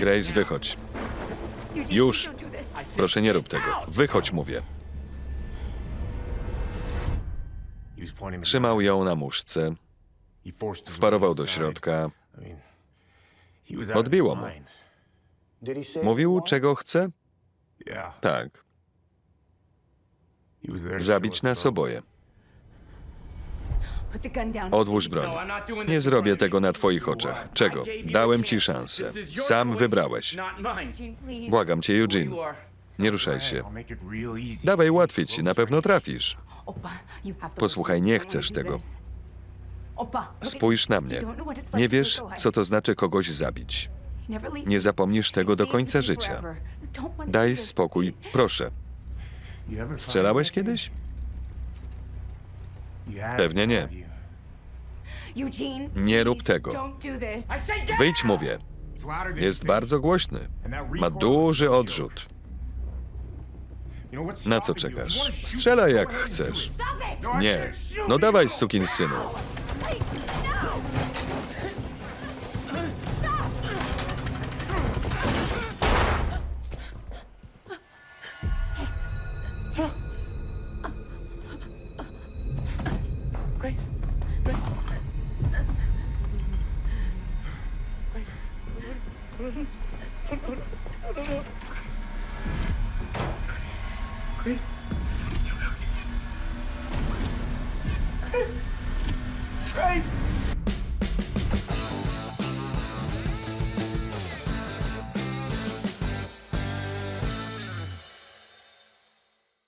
Grace, wychodź. Już. Proszę, nie rób tego. Wychodź, mówię. Trzymał ją na muszce, wparował do środka. Odbiło mu. Mówił, czego chce? Tak. Zabić nas oboje. Odłóż broń. Nie zrobię tego na twoich oczach. Czego? Dałem ci szansę. Sam wybrałeś. Błagam cię, Eugene. Nie ruszaj się. Dawaj łatwiej ci, na pewno trafisz. Posłuchaj, nie chcesz tego. Spójrz na mnie. Nie wiesz, co to znaczy kogoś zabić. Nie zapomnisz tego do końca życia. Daj spokój, proszę. Strzelałeś kiedyś? Pewnie nie. Nie rób tego. Wyjdź, mówię. Jest bardzo głośny. Ma duży odrzut. Na co czekasz? Strzelaj jak chcesz. Nie. No dawaj, sukin synu. Grace. Grace. Chris. Chris. Chris. Chris.